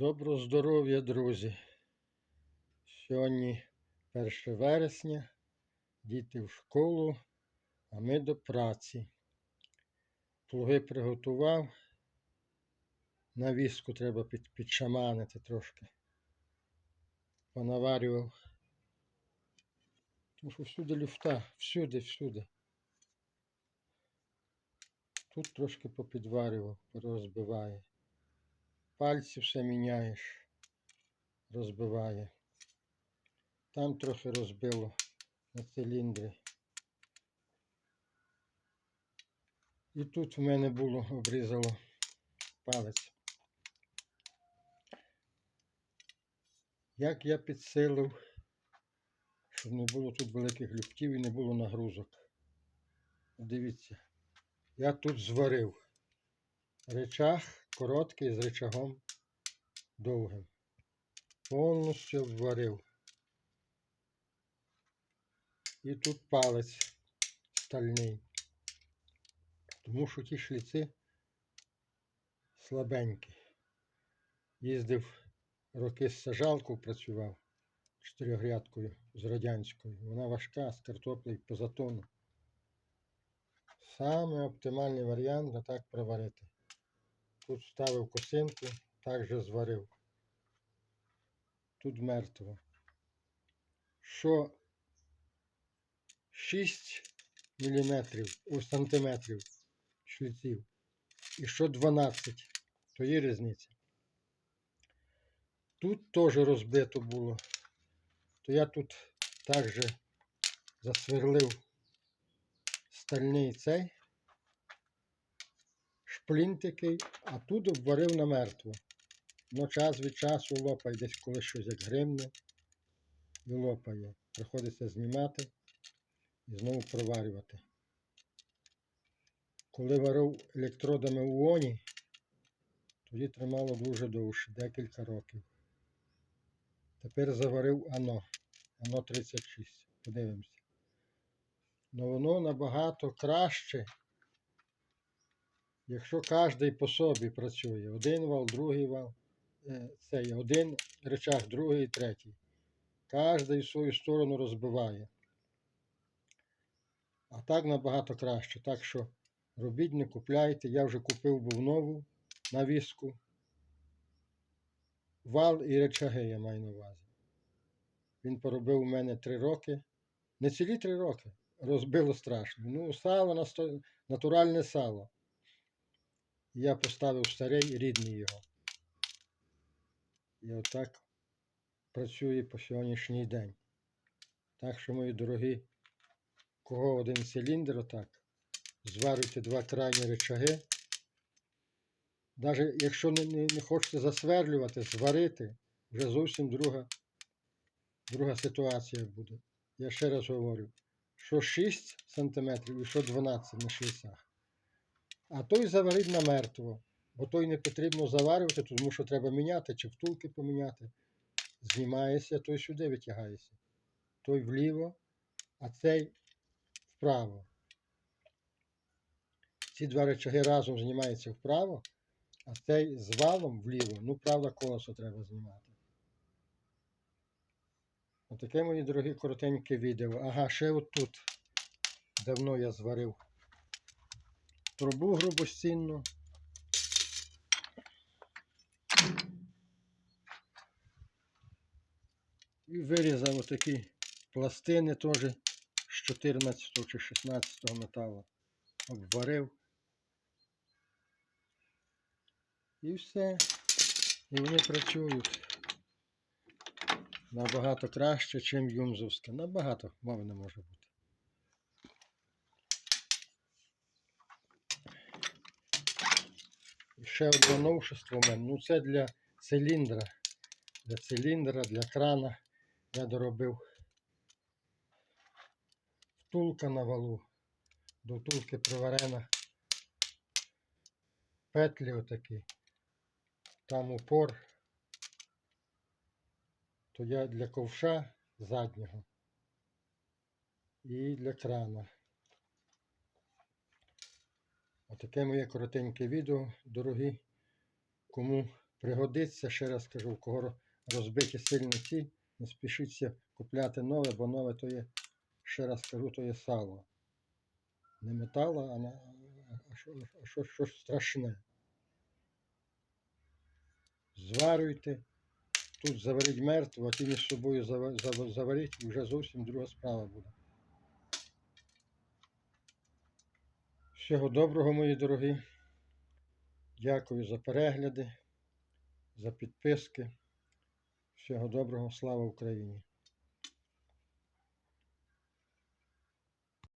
Доброго здоров'я, друзі. Сьогодні 1 вересня, діти в школу, а ми до праці. Плуги приготував. Навіску треба під, підшаманити трошки. Понаварював. Тому що всюди люфта, всюди, всюди. Тут трошки попідварював, розбиває. Пальці все міняєш, розбиває. Там трохи розбило на циліндрі. І тут в мене було обрізало палець. Як я підсилив, щоб не було тут великих люфтів і не було нагрузок. Дивіться, я тут зварив речах короткий з речагом довгим. Повністю вварив. І тут палець стальний. Тому що ті шліци слабенькі. Їздив роки з сажалкою працював чотирьохрядкою з радянською. Вона важка з картоплею поза тону. Саме оптимальний варіант так проварити. Тут ставив косинку, так же зварив. Тут мертво. Що 6 міліметрів, о, сантиметрів шліців. І що 12, то є різниця. Тут теж розбито було. То я тут також засверлив стальний цей шплінтики, а тут обварив на мертво. Ну, час від часу лопає десь коли щось як гримне і лопає. Приходиться знімати і знову проварювати. Коли варив електродами у ОНІ, тоді тримало дуже довше, декілька років. Тепер заварив ано. Ано 36. Подивимося. Ну воно набагато краще, якщо кожен по собі працює. Один вал, другий вал. Е, Це є один речах, другий, третій. Кожен свою сторону розбиває. А так набагато краще. Так що робіть, не купляйте. Я вже купив був нову навіску. Вал і речаги я маю на увазі. Він поробив у мене три роки. Не цілі три роки. Розбило страшно. Ну, сало натуральне сало. Я поставив старий рідний його. І отак працює по сьогоднішній день. Так що, мої дорогі, кого один циліндр отак, зварюйте два крайні речаги. Навіть якщо не, не, не хочете засверлювати, зварити, вже зовсім друга, друга ситуація буде. Я ще раз говорю, що 6 см і що 12 на шліцах. А той заварить на мертво, бо той не потрібно заварювати, тому що треба міняти, чи втулки поміняти. Знімається, той сюди витягається. Той вліво, а цей вправо. Ці два речаги разом знімаються вправо, а цей з валом вліво. Ну, правда, колесо треба знімати. Отаке, мої дорогі, коротеньке відео. Ага, ще отут. Давно я зварив трубу грубостінну. І вирізав отакі пластини теж з 14 чи 16 металу. Обварив. І все. І вони працюють набагато краще, ніж юмзовське. Набагато мови не може бути. Ще одне новшество в мене. Ну це для циліндра. Для циліндра, для крана я доробив втулка на валу. До втулки приварена. Петлі отакі. Там упор. То я для ковша заднього і для крана. Отаке моє коротеньке відео, дорогі. Кому пригодиться, ще раз кажу, в кого розбиті сильно ці, не спішіться купляти нове, бо нове то є, ще раз кажу, то є сало. Не метал, а, на, а, що, а що, щось страшне. Зварюйте, тут заваріть мертво, а ті між собою зава- зава- заваріть, і вже зовсім друга справа буде. Всього доброго, мої дорогі. Дякую за перегляди, за підписки. Всього доброго, слава Україні!